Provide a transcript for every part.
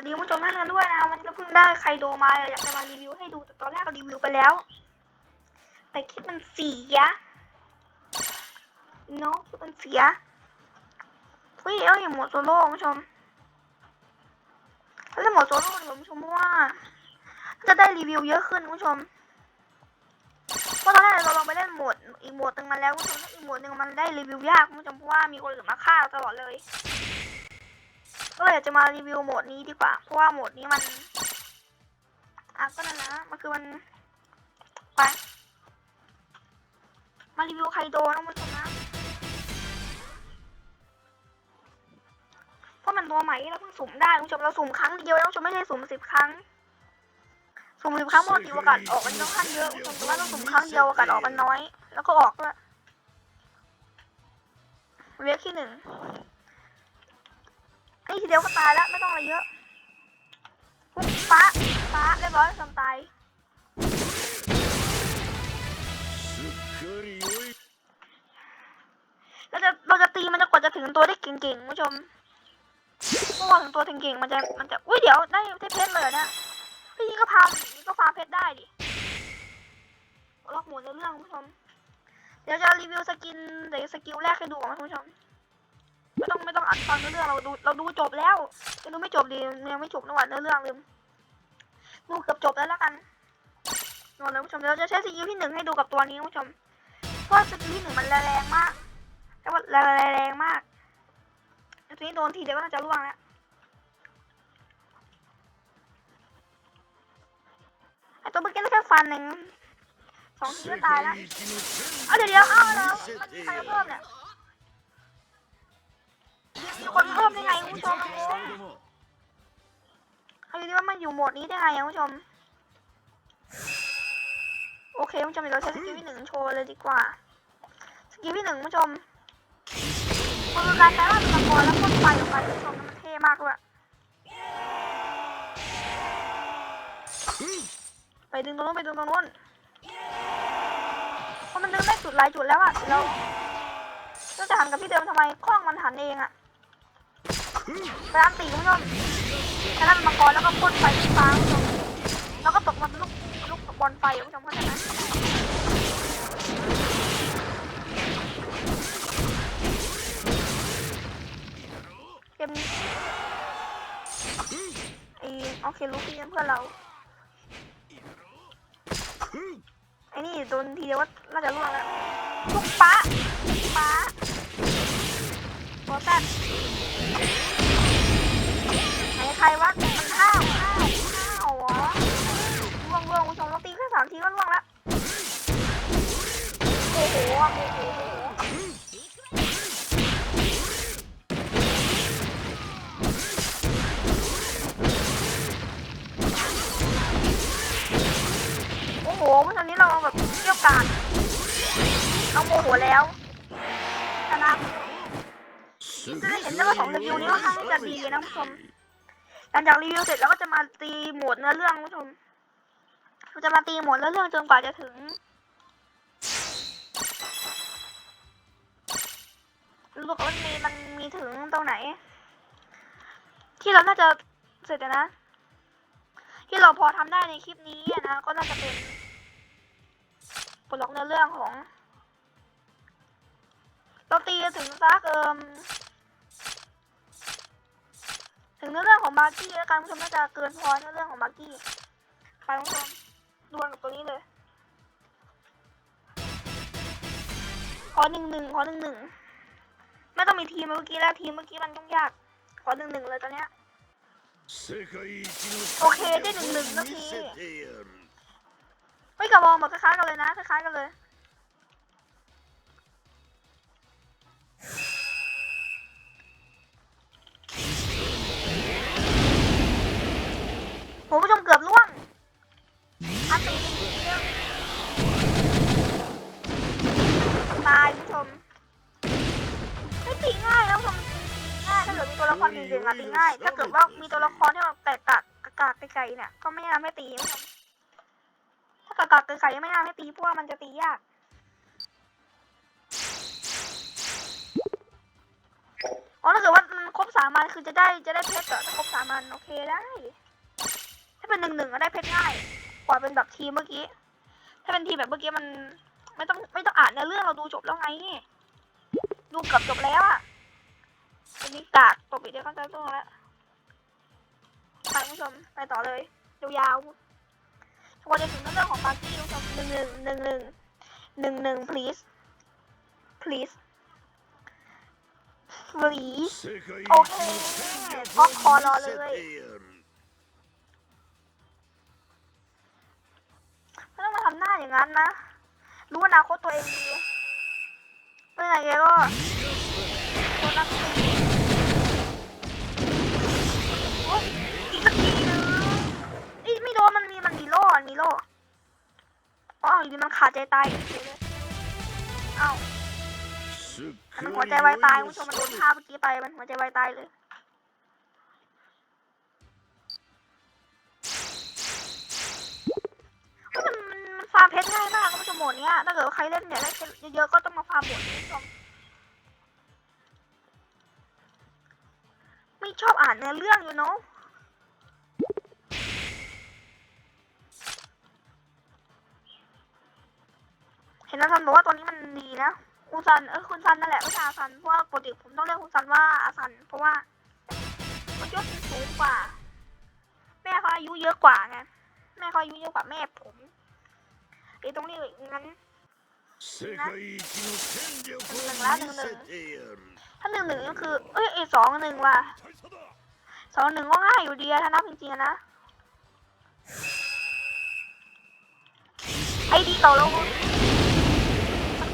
วัสดีผู้ชมท่านกันด้วยนะวันนี้เราเพิ่งได้ใครโดมาอยากจะมารีวิวให้ดูแต่ตอนแรกเรารีวิวไปแล้ว แต่คลิปมันเสียเนาะคลิปมันเสียเฮ้ยเอ้ยหมดโซโล่คุณผู้ชมเล่นหมดโซโล่ดีกว่าคุณผู้ชมเพราะว่า จะได้รีวิวเยอะขึ้นคุณผู้ชมเพราะตอนแรกเราลองไปเล่นโหมดอีกโหมดหนึ่งมาแล้วคุณผู้ชมแล้วอีกโหมดหนึ่งมันได้รีวิวยากคุณผู้ชมเพราะว่ามีคนอื่นมาฆ่าเราตลอดเลย ยอยากจะมารีวิวโหมดนี้ดีกว่า เพราะว่าโหมดนี้มัน อะก็นั่นแหละมันคือมัน ไป มารีวิวไคโดนะคุณผู้ชมนะเพราะมันตัวใหม่เราเพิ่งสุ่มได้คุณผู้ชมเราสุ่มครั้งเดียวนะคุณผู้ชมไม่ได้สุ่มสิบครั้ง สุ่มสิบครั้งปกติโอกาสออกมันค่อนข้างเยอะคุณผู้ชมแต่ว่าต้องสุ่มครั้งเดียวโอกาสออกมันน้อย แล้วก็ออกด้วยเวฟที่หนึ่ง เดียวก็ตายแล้วไม่ต้องอะไรเยอะฟ้าฟ้าเรียบร้อยทำตายเราจะเราจะตีมันจะกว่าจะถึงตัวได้เก่งๆคุณผู้ชมเมื่อวานถึงตัวเก่งๆมันจะมันจะอุ้ยเดี๋ยวได้ได้เพชรเลยนะพี่ก็พานี่ก็ฟาเพชรได้ดิล็อกหมดในเรื่องคุณผู้ชม เดี๋ยวจะรีวิวสกินเดี๋ยวสกิลแรกให้ดูก่อนะคุณผู้ชม องไม่ต้องอ่านฟังเรื่องเราดูเราดูจบแล้วจะดูไม่จบดียังไม่จบนะวันเรื่องลืมดูเกือบจบแล้วแล้วกันนอนเลยผู้ชมเดี๋ยวเราจะใช้สกิลที่หนึ่งให้ดูกับตัวนี้ผู้ชมเพราะสกิลที่หนึ่งมันแรงมากแต่ว่าแรงมากแล้วนี้โดนทีเดียวก็น่าจะร่วงแล้วไอตัวเมื่อกี้ได้แค่ฟันหนึ่งสองทีก็ตายแล้วเอาเดี๋ยวเดี๋ยวเอาแล้วมันใครเพิ่มเนี่ย ชมเอาดูดิว่ามันอยู่โหมดนี้ได้ไงคุณผู้ชม โอเคคุณผู้ชมเดี๋ยวเราใช้สกิลที่หนึ่งโชว์เลยดีกว่า สกิลที่หนึ่งคุณผู้ชมมันคือการใช้ว่าตะกอนแล้วพ่นไฟออกไปคุณผู้ชมมันเท่มากด้วยไปดึงตรงนู้นไปดึงตรงนู้นเพราะมันดึงได้จุดหลายจุดแล้วอะเดี๋ยวเราเราจะหันกับพี่เดิมทำไมคล้องมันหันเองอะ ไปอันตีคุณผู้ชมแล้วนั่นมังกรแล้วก็พ่นไฟที่ฟ้าคุณผู้ชมแล้วก็ตกมันลูกลูกบอลไฟคุณผู้ชมเข้าใจไหมเกมนี้โอเคลูกพี่เพื่อนเราไอ้นี่โดนทีเดียวว่าน่าจะร่วงแล้วลูกป้าป้าตัวแซ่บไหน ใครวะมันห้าวห้าวห้าวเหรอร่วงร่วงคุณผู้ชมเราตีแค่สามทีก็ร่วงแล้วโอ้โหโอ้โหโอ้โหโอ้โหผู้ชมนี้เราแบบเกี่ยวกาดเราโมโหแล้วชนะจะได้เห็นได้ว่าสองสกิลนี้ค่อนข้างที่จะดีนะผู้ชม หลังจากรีวิวเสร็จแล้วก็จะมาตีโหมดเนื้อเรื่องคุณผู้ชมเราจะมาตีโหมดเนื้อเรื่องจนกว่าจะถึงรู้สึกว่ามันมีมันมีถึงตรงไหน ที่เราน่าจะเสร็จนะ ที่เราพอทำได้ในคลิปนี้นะก็น่าจะเป็นปลดล็อกเนื้อเรื่องของเราตีถึงซักเอิม ถึงเรื่องของมาร์กี้แล้วกันคุณผู้ชมน่าจะเกินพอเนื้อเรื่องของมาร์กี้ไปผู้ชมดวลกับตัวนี้เลยขอหนึ่งหนึ่งขอหนึ่งหนึ่งไม่ต้องมีทีมเมื่อกี้แล้วทีมเมื่อกี้มันยุ่งยากขอหนึ่งหนึ่งเลยตอนเนี้ยโอเคได้หนึ่งหนึ่งนาทีเฮ้ยกับบอลเหมือนคล้ายๆกันเลยนะคล้ายๆกันเลย อะตีง่าย ถ้าเกิดว่ามีตัวละครที่มันแตกกากกากไกลๆเนี่ยก็ไม่น่าไม่ตี ถ้ากากกไกลๆไม่น่าไม่ตีเพราะว่ามันจะตียากอ๋อถ้าเกิดว่ามันครบสามอันคือจะได้จะได้เพชรเหรอถ้าครบสามอันโอเคได้ ถ้าเป็นหนึ่งหนึ่งก็ได้เพชรง่าย กว่าเป็นแบบทีมเมื่อกี้ ถ้าเป็นทีมแบบเมื่อกี้มัน ไม่ต้องไม่ต้องอ่านเนื้อเรื่องเราดูจบแล้วไง ดูเกือบจบแล้วอะ อันนี้กากตบอีกได้ก็จะต้องแล้วท่านผู้ชมไปต่อเลยยาวทุกคนจะถึงเรื่องของปาร์ตี้คุณผู้ชมหนึ่งหนึ่งหนึ่งหนึ่งหนึ่งหนึ่ง please please please โอเคก็คอรอเลยไม่ต้องมาทำหน้าอย่างนั้นนะ รู้อนาคตตัวเองดีเมื่ไงแกก็คนรักตัว โดนมันมีมันมีโล่มันมีโล่อ้าวอยู่ดีมันขาดใจตายเอ้ามันหัวใจวายตายคุณผู้ชมมันโดนฆ่าเมื่อกี้ไปมันหัวใจวายตายเลยฟาร์มเพชรง่ายมากคุณผู้ชมหมดเนี้ยถ้าเกิดใครเล่นเนี่ยเยอะๆก็ต้องมาฟาร์มหมดคุณผู้ชมไม่ชอบอ่านเนื้อเรื่องอยู่เนาะ เห็นอาซันบอกว่าตัวนี้มันดีนะคุณซันเออคุณซันนั่นแหละไม่ใช่อาซันเพราะว่าปกติผมต้องเรียกคุณซันว่าอาซันเพราะว่ามันยศสูงกว่า แม่เขาอายุเยอะกว่าไงแม่เขาอายุเยอะกว่าแม่ผมไอ้ตรงนี้งั้นนะหนึ่งละหนึ่งหนึ่งถ้าหนึ่งหนึ่งก็คือ เอ้ยไอ้สองหนึ่งว่ะสองหนึ่งก็ง่ายอยู่ดีถ้านับจริงๆนะไอดีเก่าแล้ว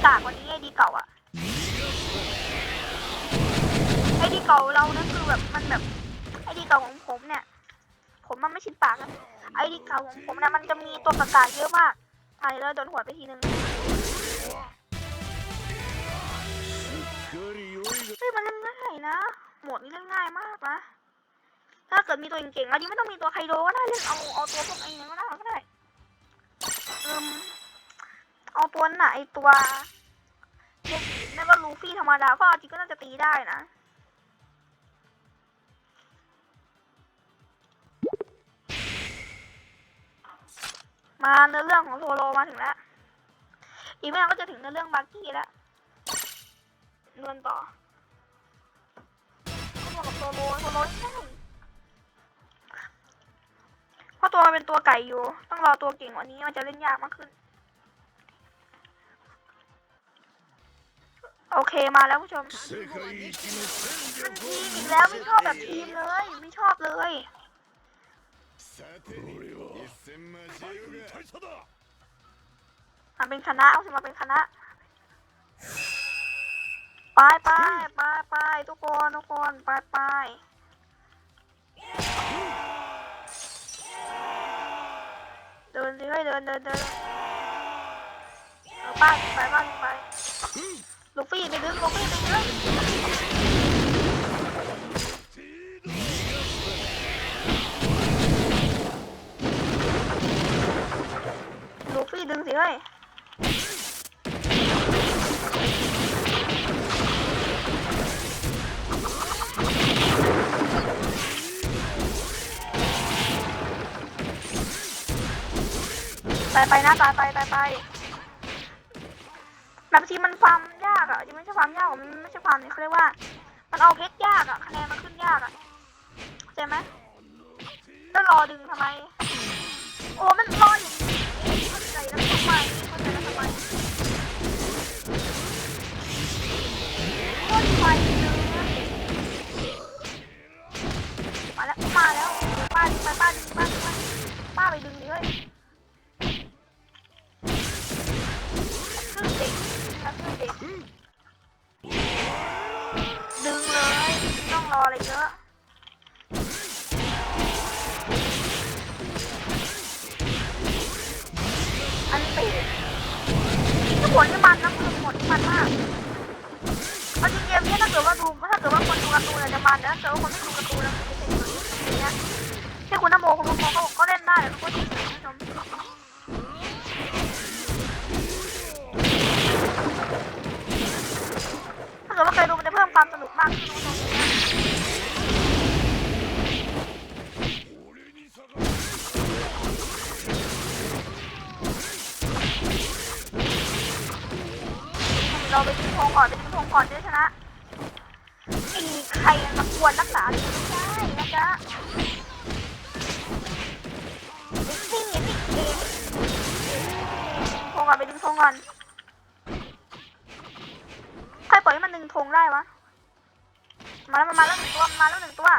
กากว่านี้ไอ้ดีเก่าอะไอ้ดีเก่าเราเนี่ยคือแบบมันแบบไอ้ดีเก่าของผมเนี่ย ผมมันไม่ชินปากนะไอ้ดีเก่าของผมนะมันจะมีตัวประกาศเยอะมากตทยแล้วโดนหัวไปทีนึงเฮ้ยมันเล่นง่ายนะหมดนี้เล่นง่ายมากนะถ้าเกิดมีตัวเก่งๆมาดิไม่ต้องมีตัวไคโดก็ได้เล่นเอาเอาตัวพวกไอ้นั่นก็ได้ก็ได้เอาตัวไหนตัว แล้วก็ลูฟี่ธรรมดาก็จริงก็น่าจะตีได้นะมาเนื้อเรื่องของโซโลมาถึงแล้วอีกไม่นานก็จะถึงเนื้อเรื่องบาร์กี้แล้วเดินต่อก็บอกกับโซโลโซโลใช่เพราะตัวมันเป็นตัวไก่อยู่ ต้องรอตัวเก่งกว่านี้มันจะเล่นยากมากขึ้น โอเคมาแล้วผู้ชมทีอีกแล้วไม่ชอบแบบทีมเลย ไม่ชอบเลยมาเป็นคณะเอาสิมาเป็นคณะไปไปไปไปทุกคนทุกคนไปไปเดินเรื่อยเดินเดินเดินไปไปบ้านไป ลูฟี่ไปดึงลูฟี่ไปดึงลูฟี่ดึงสิเฮ้ยไปไปนะตายไปตายไปแบบที่มันฟาร์ม อะจริงไม่ใช่ฟามยากหรอกมันไม่ใช่ฟามนี่เขาเรียกว่า มันเอาเพชรยากอะคะแนนมันขึ้นยากอะเข้าไหมแล้วรอดึงทำไม โอ้มันรออยู่เข้าใจแล้วทำไมเข้าใจแล้วทำไมโคตรไฟเลยมาแล้วมาแล้วป้าดึงไปป้าดึงป้าดึงไปป้าไปดึงดิเฮ้ย ดูการ์ตูนแล้วแค่คุณนโมคุณนโมเขก็เล่นได้แล้วก็จริงคุณผู้ชมถ้าเกิดว่าใครดูมันจะเพิ่มความสนุกมากขึ้น้ชมเราไปทิ้งทงก่อนไปทิ้งทงก่อนด้วยชนะไอ้ใครมา วนรักษาไม่ได้นะจ๊ะนี่นี่เองธงก่อนไปดึงธงก่อนใครปล่อยให้มันดึงธงได้วะ มาแล้วมาแล้วหนึ่งตัวมาแล้วหนึ่งตัว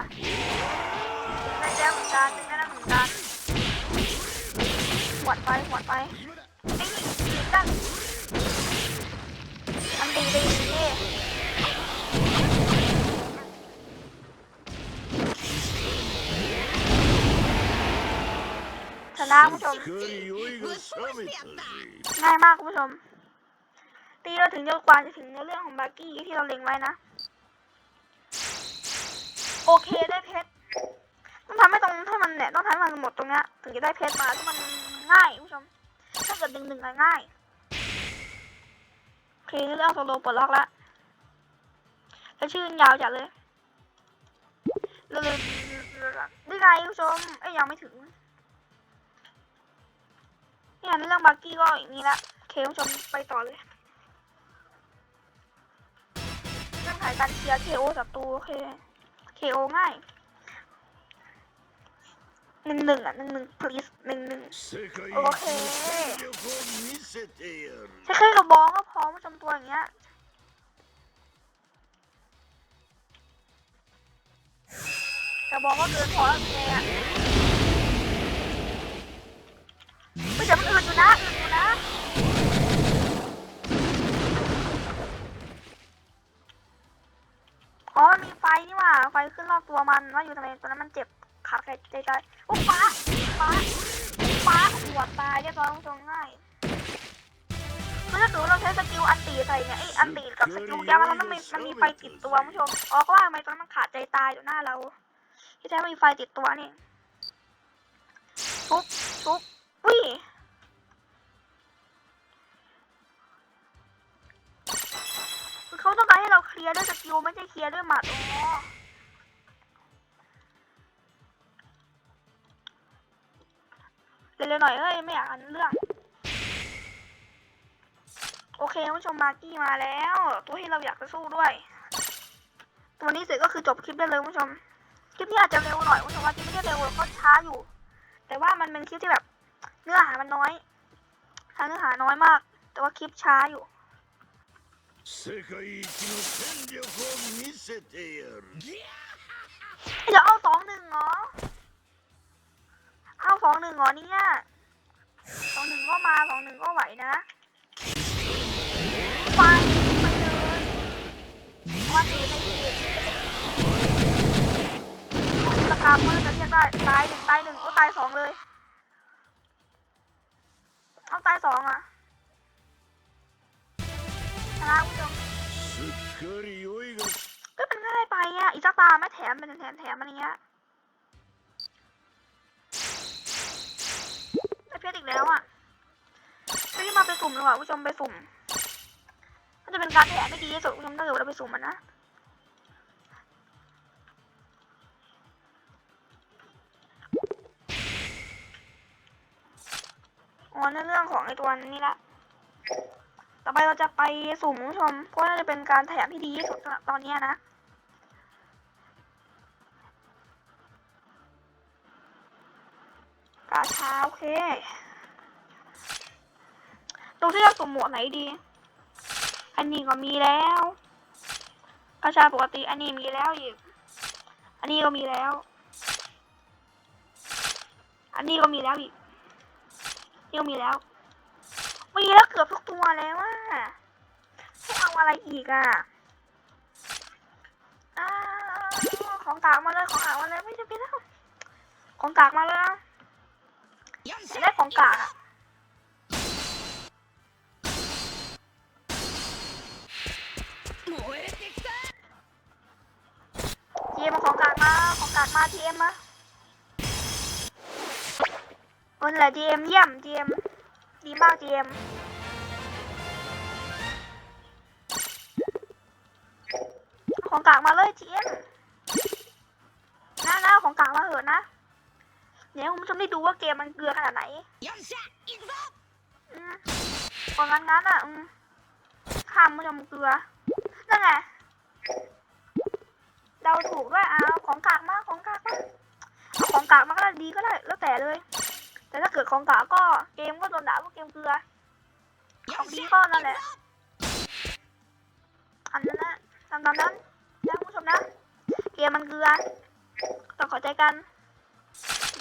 ได้แล้วเหมือนกันได้แล้วเหมือนกันหวดไปหวดไปไอ้นี่ยิงกันอันดีดีดีช นะคุณผู้ชมง่ายมากคุณผู้ชม ตีเราถึงเยอะกว่าจะถึงในเรื่องของบาร์กี้ที่เราเล็งไว้นะ โอเคได้เพชรต้องทำให้ตรงให้มันเนี่ยต้องทำมันหมดตรงเนี้ยถึงจะได้เพชรมาที่มันง่ายคุณผู้ชม ถ้าเกิดดึงดึงง่ายโอเคเรื่องโซโลปลดล็อกละแล้วชื่อยาวจัดเลยเลยดีไงคุณผู้ชมเอ้ยยังไม่ถึง เนี่ยเรื่องบักกี้ก็อย่างนี้ละเคผู้ชมไปต่อเลยเรื่องถ่ายการเคลียร์เคโอศัตรูโอเคเคโอง่ายหนึ่งหนึ่งอะหนึ่งหนึ่ง please หนึ่งหนึ่งโอเคใช้แค่กระบอกก็พอมาจำตัวอย่างเงี้ยกระบอกก็เกินพอแล้วเนี่ย อยู่ทำไมตัวนั้นมันเจ็บขาใครใจใจโอ้ฟ้าฟ้าฟ้าหัวตายเรียบร้อยตรงง่ายคือถ้าเกิดว่าเราใช้สกิลอันตีใส่เนี่ยไอ้อันตีกับสกิลแกมันต้องมีมันมีไฟติดตัวผู้ชมอ๋อก็ว่าทำไมตอนนั้นมันขาดใจตายอยู่หน้าเรา ที่แท้มันมีไฟติดตัวนี่ทุบทุบอุ้ยเขาต้องการให้เราเคลียร์ด้วยสกิลไม่ใช่เคลียร์ด้วยหมัดอ๋อ เร็วๆหน่อยเอ้ยไม่อยากอันเรื่อง โอเคท่านผู้ชมมากี้มาแล้ว ตัวที่เราอยากจะสู้ด้วย ตัวนี้เสร็จก็คือจบคลิปได้เลยผู้ชมคลิปนี้อาจจะเร็วหน่อยท่านผู้ชมว่าคลิปไม่ได้เร็วเพราะช้าอยู่ แต่ว่ามันเป็นคลิปที่แบบ เนื้อหามันน้อยทางเนื้อหาน้อยมาก แต่ว่าคลิปช้าอยู่จะเอาสองหนึ่งเหรอ เอาสองหนึ่งเหรอเนี่ยสองหนึ่งก็มาสองหนึ่งก็ไหวนะฟังไปเลยว่าตีไม่ดีสกามืดจะเทียบได้ตายหนึ่งตายหนึ่งก็ตายสองเลย เอาตายสองอะชนะคุณผู้ชมก็เป็นง่ายไปอะอีกสักตาไม่แถมเป็นแถมแถมอะไรเงี้ย เพชรอีกแล้วอะไม่มาไปสุ่มเลยว่ะผู้ชมไปสุ่มมันจะเป็นการแถมไม่ดีที่สุดผู้ชมถ้าเกิดเราไปสุ่มมันนะอ๋อในเรื่องของไอตัวนี้ละต่อไปเราจะไปสุ่มผู้ชมเพราะว่าน่าจะเป็นการแถมที่ดีที่สุดตอนนี้นะ กาชาโอเคดูที่เราสุ่มหมวดไหนดี อันนี้ก็มีแล้วกาชาปกติ อันนี้มีแล้วอีก อันนี้ก็มีแล้ว อันนี้ก็มีแล้วอีกนี่ก็มีแล้ว มีแล้วเกือบทุกตัวแล้วอะให้เอาอะไรอีกอะอ้าของกากมาเลยของกากมาเลยไม่จำเป็นแล้วของกากมาเลย ได้ของกากอะเทีมาของกากมาของกากมาทีเอ็มมาคนแหละทีเอ็มเยี่ยมทีเอ็มดีมากทีเอ็มของกากมาเลยทีเอ็มนะนะเอาของกากมาเถอะนะ เดี๋ยวคุณผู้ชมได้ดูว่าเกมมันเกลือขนาดไหนอืมพองั้นงั้นอะอืมข้ามผู้ชมเกลือนั่นไงเดาถูกด้วยอะเอาของกากมาของกากมาเอาของกากมาก็ได้ดีก็ได้แล้วแต่เลย แต่ถ้าเกิดของกากก็เกมก็โดนด่าว่าเกมเกลือของดีก็นั่นแหละอันนั้นนะตามตามนั้นนะคุณผู้ชมนะเกมมันเกลือต้องเข้าใจกัน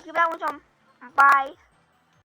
คลิปแรกคุณผู้ชมบาย